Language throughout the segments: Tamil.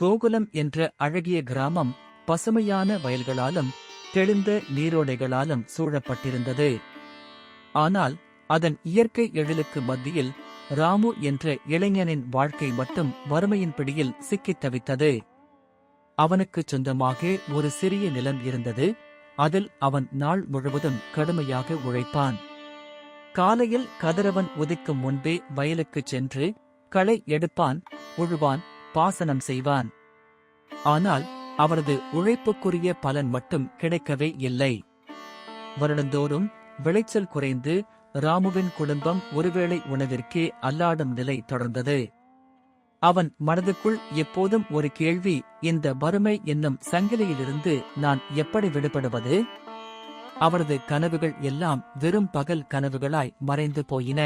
கோகுலம் என்ற அழகிய கிராமம் பசுமையான வயல்களாலும் தெளிந்த நீரோடைகளாலும் சூழப்பட்டிருந்தது. ஆனால் அதன் இயற்கை எழிலுக்கு மத்தியில் ராமு என்ற இளைஞனின் வாழ்க்கை மட்டும் வறுமையின் பிடியில் சிக்கித் தவித்தது. அவனுக்குச் சொந்தமாக ஒரு சிறிய நிலம் இருந்தது. அதில் அவன் நாள் முழுவதும் கடுமையாக உழைப்பான். காலையில் கதிரவன் உதிக்கும் முன்பே வயலுக்குச் சென்று களை எடுப்பான் உழுவான் பாசனம் செய்வான். ஆனால் அவரது உழைப்புக்குரிய பலன் மட்டும் கிடைக்கவே இல்லை. வருடந்தோறும் விளைச்சல் குறைந்து ராமுவின் குடும்பம் ஒருவேளை உணவிற்கே அல்லாடும் நிலை தொடர்ந்தது. அவன் மனதுக்குள் எப்போதும் ஒரு கேள்வி இந்த வறுமை என்னும் சங்கிலியிலிருந்து நான் எப்படி விடுபடுவது? அவரது கனவுகள் எல்லாம் வெறும் பகல் கனவுகளாய் மறைந்து போயின.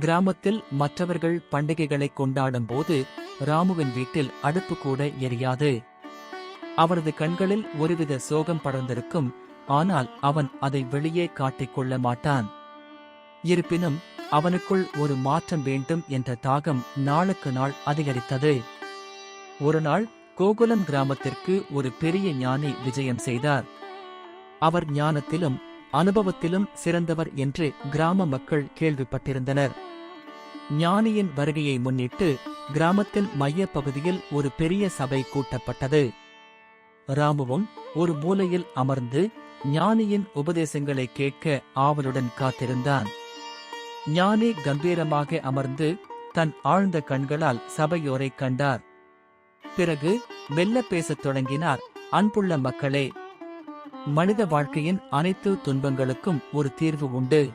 கிராமத்தில் மற்றவர்கள் பண்டிகைகளை கொண்டாடும் போது ராமுவின் வீட்டில் அடுப்பு கூட எரியாது. அவரது கண்களில் ஒருவித சோகம் படர்ந்திருக்கும் ஆனால் அவன் அதை வெளியே காட்டிக் கொள்ள மாட்டான். இருப்பினும் அவனுக்குள் ஒரு மாற்றம் வேண்டும் என்ற தாகம் நாளுக்கு நாள் அதிகரித்தது. ஒரு நாள் கோகுலம் கிராமத்திற்கு ஒரு பெரிய ஞானி விஜயம் செய்தார். அவர் ஞானத்திலும் அனுபவத்திலும் சிறந்தவர் என்று கிராம மக்கள் கேள்விப்பட்டிருந்தனர். ஞானியின் வருகையை முன்னிட்டு கிராமத்தின் மையப் பகுதியில் ஒரு பெரிய சபை கூட்டப்பட்டது. ராமுவும் ஒரு மூலையில் அமர்ந்து ஞானியின் உபதேசங்களை கேட்க ஆவலுடன் காத்திருந்தான். ஞானி கம்பீரமாக அமர்ந்து தன் ஆழ்ந்த கண்களால் சபையோரைக் கண்டார். பிறகு மெல்ல பேசத் தொடங்கினார் அன்புள்ள மக்களே மனித வாழ்க்கையின் அனைத்து துன்பங்களுக்கும் ஒரு தீர்வு உண்டு.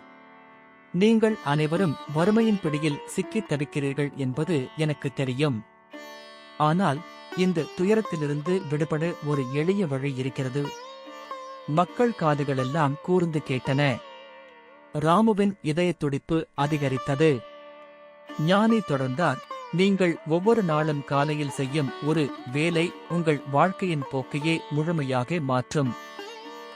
நீங்கள் அனைவரும் வறுமையின் பிடியில் சிக்கித் தவிக்கிறீர்கள் என்பது எனக்கு தெரியும். ஆனால் இந்த துயரத்திலிருந்து விடுபட ஒரு எளிய வழி இருக்கிறது. மக்கள் காதுகளெல்லாம் கூர்ந்து கேட்டன. ராமுவின் இதய துடிப்பு அதிகரித்தது. ஞானி தொடர்ந்தார் நீங்கள் ஒவ்வொரு நாளும் காலையில் செய்யும் ஒரு வேலை உங்கள் வாழ்க்கையின் போக்கையே முழுமையாக மாற்றும்.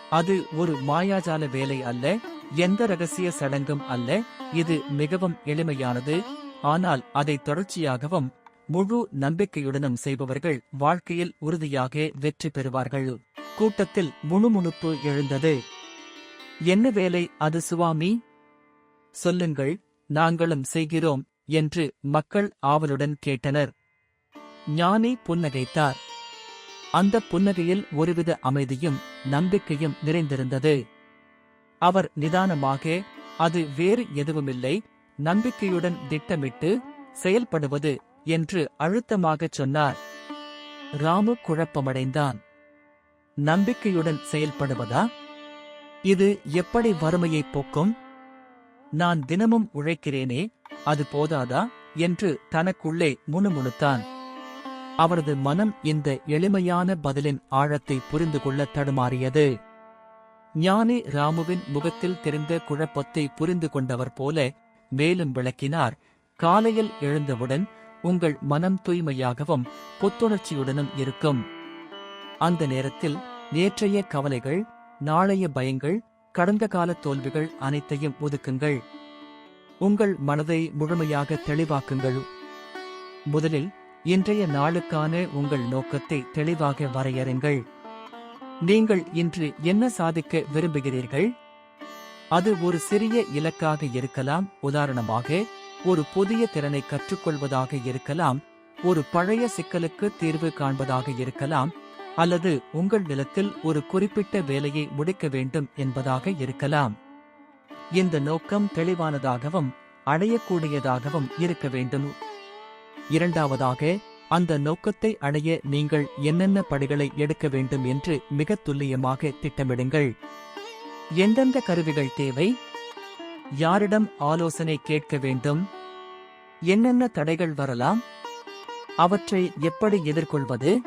அது ஒரு மாயாஜால வேலை அல்ல எந்த ரகசிய சடங்கும் அல்ல. இது மிகவும் எளிமையானது. ஆனால் அதை தொடர்ச்சியாகவும் முழு நம்பிக்கையுடனும் செய்பவர்கள் வாழ்க்கையில் உறுதியாக வெற்றி பெறுவார்கள். கூட்டத்தில் முணுமுணுப்பு எழுந்தது. என்ன வேலை அது சுவாமி? சொல்லுங்கள் நாங்களும் செய்கிறோம் என்று மக்கள் ஆவலுடன் கேட்டனர். ஞானி புன்னகைத்தார். அந்த புன்னகையில் ஒருவித அமைதியும் நம்பிக்கையும் நிறைந்திருந்தது. அவர் நிதானமாக அது வேறு எதுவுமில்லை நம்பிக்கையுடன் திட்டமிட்டு செயல்படுவது என்று அழுத்தமாகச் சொன்னார். ராமு குழப்பமடைந்தான். நம்பிக்கையுடன் செயல்படுவதா? இது எப்படி வறுமையைப் போக்கும்? நான் தினமும் உழைக்கிறேனே அது போதாதா? என்று தனக்குள்ளே முணுமுணுத்தான். அவரது மனம் இந்த எளிமையான பதிலின் ஆழத்தை புரிந்து கொள்ள தடுமாறியது. ஞானி ராமுவின் முகத்தில் தெரிந்த குழப்பத்தை புரிந்து கொண்டவர் போல மேலும் விளக்கினார். காலையில் எழுந்தவுடன் உங்கள் மனம் தூய்மையாகவும் புத்துணர்ச்சியுடனும் இருக்கும். அந்த நேரத்தில் நேற்றைய கவலைகள் நாளைய பயங்கள் கடந்த கால தோல்விகள் அனைத்தையும் ஒதுக்குங்கள். உங்கள் மனதை முழுமையாக தெளிவாக்குங்கள். முதலில் இன்றைய நாளுக்கான உங்கள் நோக்கத்தை தெளிவாக வரையறுங்கள். நீங்கள் இன்று என்ன சாதிக்க விரும்புகிறீர்கள்? அது ஒரு சிறிய இலக்காக இருக்கலாம். உதாரணமாக ஒரு புதிய திறனை கற்றுக்கொள்வதாக இருக்கலாம். ஒரு பழைய சிக்கலுக்கு தீர்வு காண்பதாக இருக்கலாம். அல்லது உங்கள் நிலத்தில் ஒரு குறிப்பிட்ட வேலையை முடிக்க வேண்டும் என்பதாக இருக்கலாம். இந்த நோக்கம் தெளிவானதாகவும் அடையக்கூடியதாகவும் இருக்க வேண்டும். இரண்டாவதாக அந்த நோக்கத்தை அடைய நீங்கள் என்னென்ன படிகளை எடுக்க வேண்டும் என்று மிக துல்லியமாக திட்டமிடுங்கள். எந்தெந்த கருவிகள் தேவை? யாரிடம் ஆலோசனை கேட்க வேண்டும்? என்னென்ன தடைகள் வரலாம்? அவற்றை எப்படி எதிர்கொள்வது?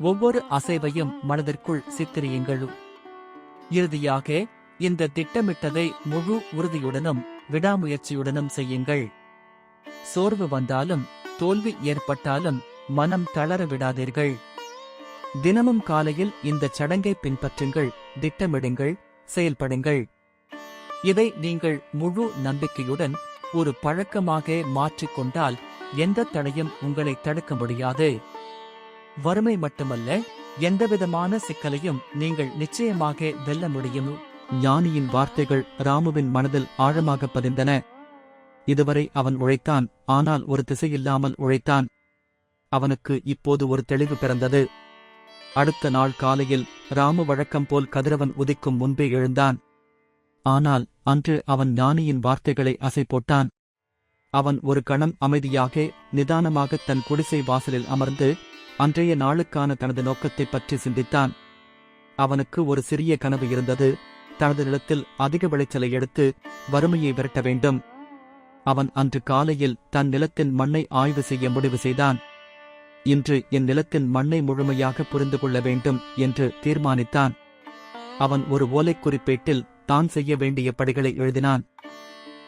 ஒவ்வொரு அசைவையும் மனதிற்குள் சித்திரியுங்கள். இறுதியாக இந்த திட்டமிட்டதை முழு உறுதியுடனும் விடாமுயற்சியுடனும் செய்யுங்கள். சோர்வு வந்தாலும் தோல்வி ஏற்பட்டாலும் மனம் தளர விடாதீர்கள். தினமும் காலையில் இந்த சடங்கை பின்பற்றுங்கள் திட்டமிடுங்கள் செயல்படுங்கள். இதை நீங்கள் முழு நம்பிக்கையுடன் ஒரு பழக்கமாக மாற்றிக்கொண்டால் எந்த தடையும் உங்களை தடுக்க முடியாது. வறுமை மட்டுமல்ல எந்தவிதமான சிக்கலையும் நீங்கள் நிச்சயமாக வெல்ல முடியும். ஞானியின் வார்த்தைகள் ராமுவின் மனதில் ஆழமாக பதிந்தன. இதுவரை அவன் உழைத்தான் ஆனால் ஒரு திசையில்லாமல் உழைத்தான். அவனுக்கு இப்போது ஒரு தெளிவு பிறந்தது. அடுத்த நாள் காலையில் ராமு வழக்கம் போல் கதிரவன் உதிக்கும் முன்பே எழுந்தான். ஆனால் அன்று அவன் ஞானியின் வார்த்தைகளை அசை போட்டான். அவன் ஒரு கணம் அமைதியாக நிதானமாக தன் குடிசை வாசலில் அமர்ந்து அன்றைய நாளுக்கான தனது நோக்கத்தைப் பற்றி சிந்தித்தான். அவனுக்கு ஒரு சிறிய கனவு இருந்தது. தனது நிலத்தில் அதிக விளைச்சலை எடுத்து வறுமையை விரட்ட வேண்டும். அவன் அன்று காலையில் தன் நிலத்தின் மண்ணை ஆய்வு செய்ய முடிவு செய்தான். இன்று என் நிலத்தின் மண்ணை முழுமையாக புரிந்து கொள்ள வேண்டும் என்று தீர்மானித்தான். அவன் ஒரு ஓலைக் குறிப்பேட்டில் தான் செய்ய வேண்டிய படிகளை எழுதினான்.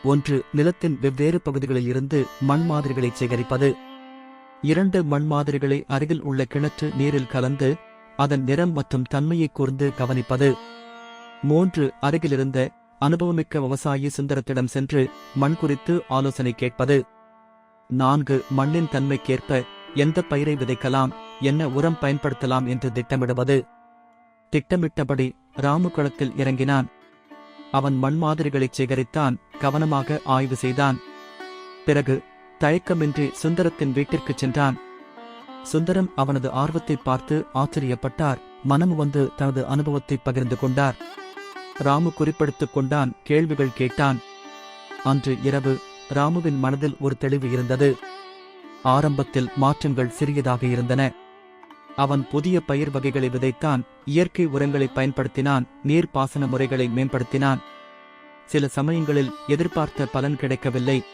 ஒன்று நிலத்தின் வெவ்வேறு பகுதிகளில் இருந்து மண் மாதிரிகளை சேகரிப்பது. இரண்டு மண் மாதிரிகளை அருகில் உள்ள கிணற்று நீரில் கலந்து அதன் நிறம் மற்றும் தன்மையை கூர்ந்து கவனிப்பது. மூன்று அருகிலிருந்த அனுபவமிக்க விவசாயி சுந்தரத்திடம் சென்று மண் குறித்து ஆலோசனை கேட்பது. நான்கு மண்ணின் தன்மைக்கேற்ப எந்த பயிரை விதைக்கலாம் என்ன உரம் பயன்படுத்தலாம் என்று திட்டமிடுவது. திட்டமிட்டபடி ராமு களத்தில் இறங்கினான். அவன் மண் மாதிரிகளை சேகரித்தான் கவனமாக ஆய்வு செய்தான். பிறகு தயக்கமின்றி சுந்தரத்தின் வீட்டிற்குச் சென்றான். சுந்தரம் அவனது ஆர்வத்தை பார்த்து ஆச்சரியப்பட்டார் மனம் வந்து தனது அனுபவத்தை பகிர்ந்து கொண்டார். ராமு குறிப்பெடுத்துக் கொண்டான் கேள்விகள் கேட்டான். அன்று இரவு ராமுவின் மனதில் ஒரு தெளிவு இருந்தது. ஆரம்பத்தில் மாற்றங்கள் சிறியதாக இருந்தன. அவன் புதிய பயிர் வகைகளை விதைத்தான் இயற்கை உரங்களை பயன்படுத்தினான் நீர் பாசன முறைகளை மேம்படுத்தினான். சில சமயங்களில் எதிர்பார்த்த பலன் கிடைக்கவில்லை.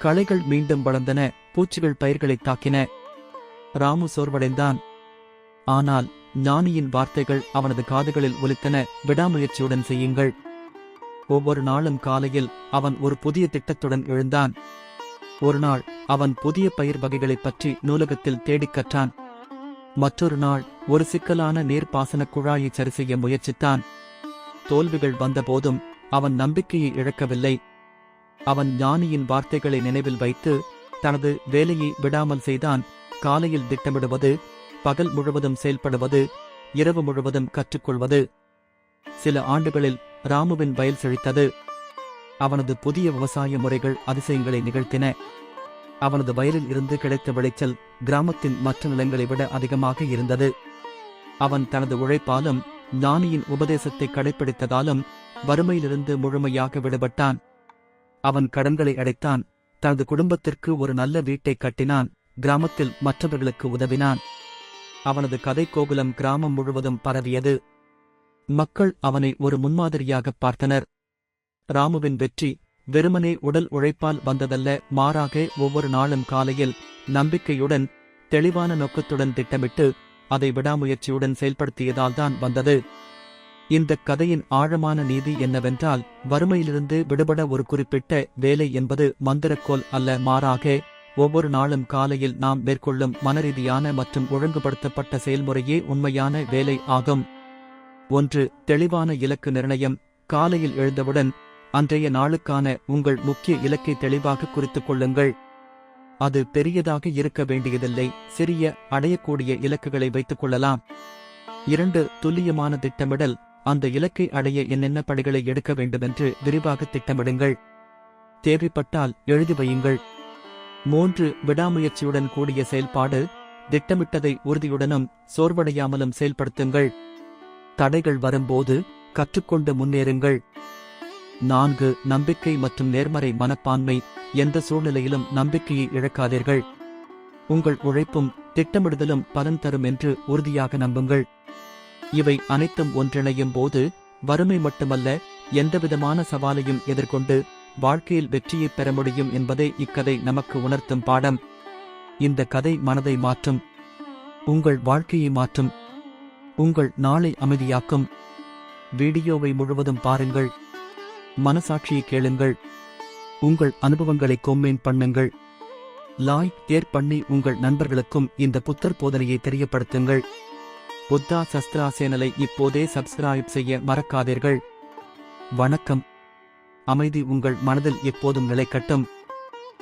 களைகள் மீண்டும் வளர்ந்தன பூச்சிகள் பயிர்களை தாக்கின. ராமு சோர்வடைந்தான். ஆனால் ஞானியின் வார்த்தைகள் அவனது காதுகளில் ஒலித்தன. விடாமுயற்சியுடன் செய்யுங்கள். ஒவ்வொரு நாளும் காலையில் அவன் ஒரு புதிய திட்டத்துடன் எழுந்தான். ஒரு நாள் அவன் புதிய பயிர் வகைகளைப் பற்றி நூலகத்தில் தேடிக் கற்றான். மற்றொரு நாள் ஒரு சிக்கலான நீர்ப்பாசனக் குழாயை சரிசெய்ய முயற்சித்தான். தோல்விகள் வந்தபோதும் அவன் நம்பிக்கையை இழக்கவில்லை. அவன் ஞானியின் வார்த்தைகளை நினைவில் வைத்து தனது வேலையை விடாமல் செய்தான். காலையில் திட்டமிடுவது பகல் முழுவதும் செயல்படுவது இரவு முழுவதும் கற்றுக்கொள்வது. சில ஆண்டுகளில் ராமுவின் வயல் செழித்தது. அவனது புதிய விவசாய முறைகள் அதிசயங்களை நிகழ்த்தின. அவனது வயலில் இருந்து கிடைத்த விளைச்சல் கிராமத்தின் மற்ற நிலங்களை விட அதிகமாக இருந்தது. அவன் தனது உழைப்பாலும் ஞானியின் உபதேசத்தை கடைப்பிடித்ததாலும் வறுமையிலிருந்து முழுமையாக விடுபட்டான். அவன் கடன்களை அடைத்தான் தனது குடும்பத்திற்கு ஒரு நல்ல வீட்டை கட்டினான் கிராமத்தில் மற்றவர்களுக்கு உதவினான். அவனது கதை கோகுலம் கிராமம் முழுவதும் பரவியது. மக்கள் அவனை ஒரு முன்மாதிரியாக பார்த்தனர். ராமுவின் வெற்றி வெறுமனே உடல் உழைப்பால் வந்ததல்ல. மாறாக ஒவ்வொரு நாளும் காலையில் நம்பிக்கையுடன் தெளிவான நோக்கத்துடன் திட்டமிட்டு அதை விடாமுயற்சியுடன் செயல்படுத்தியதால்தான் வந்தது. இந்த கதையின் ஆழமான நீதி என்னவென்றால் வறுமையிலிருந்து விடுபட ஒரு குறிப்பிட்ட வேலை என்பது மந்திரக்கோல் அல்ல. மாறாக ஒவ்வொரு நாளும் காலையில் நாம் மேற்கொள்ளும் மனரீதியான மற்றும் ஒழுங்குபடுத்தப்பட்ட செயல்முறையே உண்மையான வேலை ஆகும். ஒன்று தெளிவான இலக்கு நிர்ணயம். காலையில் எழுந்தவுடன் அன்றைய நாளுக்கான உங்கள் முக்கிய இலக்கை தெளிவாக குறித்துக் கொள்ளுங்கள். அது பெரியதாக இருக்க வேண்டியதில்லை. சிறிய அடையக்கூடிய இலக்குகளை வைத்துக் கொள்ளலாம். இரண்டு துல்லியமான திட்டமிடல். அந்த இலக்கை அடைய என்னென்ன படிகளை எடுக்க வேண்டுமென்று விரிவாக திட்டமிடுங்கள். தேவைப்பட்டால் எழுதி வையுங்கள். மூன்று விடாமுயற்சியுடன் கூடிய செயல்பாடு திட்டமிட்டதை உறுதியுடனும் சோர்வடையாமலும் செயல்படுத்துங்கள். தடைகள் வரும்போது கற்றுக்கொண்டு முன்னேறுங்கள். நான்கு நம்பிக்கை மற்றும் நேர்மறை மனப்பான்மை எந்த சூழ்நிலையிலும் நம்பிக்கையை இழக்காதீர்கள். உங்கள் உழைப்பும் திட்டமிடுதலும் பலன் தரும் என்று உறுதியாக நம்புங்கள். இவை அனைத்தும் ஒன்றிணையும் போது வறுமை மட்டுமல்ல எந்தவிதமான சவாலையும் எதிர்கொண்டு வாழ்க்கையில் வெற்றியை பெற முடியும் என்பதே இக்கதை நமக்கு உணர்த்தும் பாடம். இந்த கதை மனதை மாற்றும். உங்கள் வாழ்க்கையை மாற்றும். உங்கள் நாளை அமைதியாக்கும். வீடியோவை முழுவதும் பாருங்கள். மனசாட்சியை கேளுங்கள். உங்கள் அனுபவங்களை கொம்மேன் பண்ணுங்கள். லாய் ஏர் பண்ணி உங்கள் நண்பர்களுக்கும் இந்த புத்தர் போதனையை தெரியப்படுத்துங்கள். புத்தா சஸ்திரா சேனலை இப்போதே சப்ஸ்கிரைப் செய்ய மறக்காதீர்கள். வணக்கம். அமைதி உங்கள் மனதில் எப்போதும் நிலைக்கட்டும்.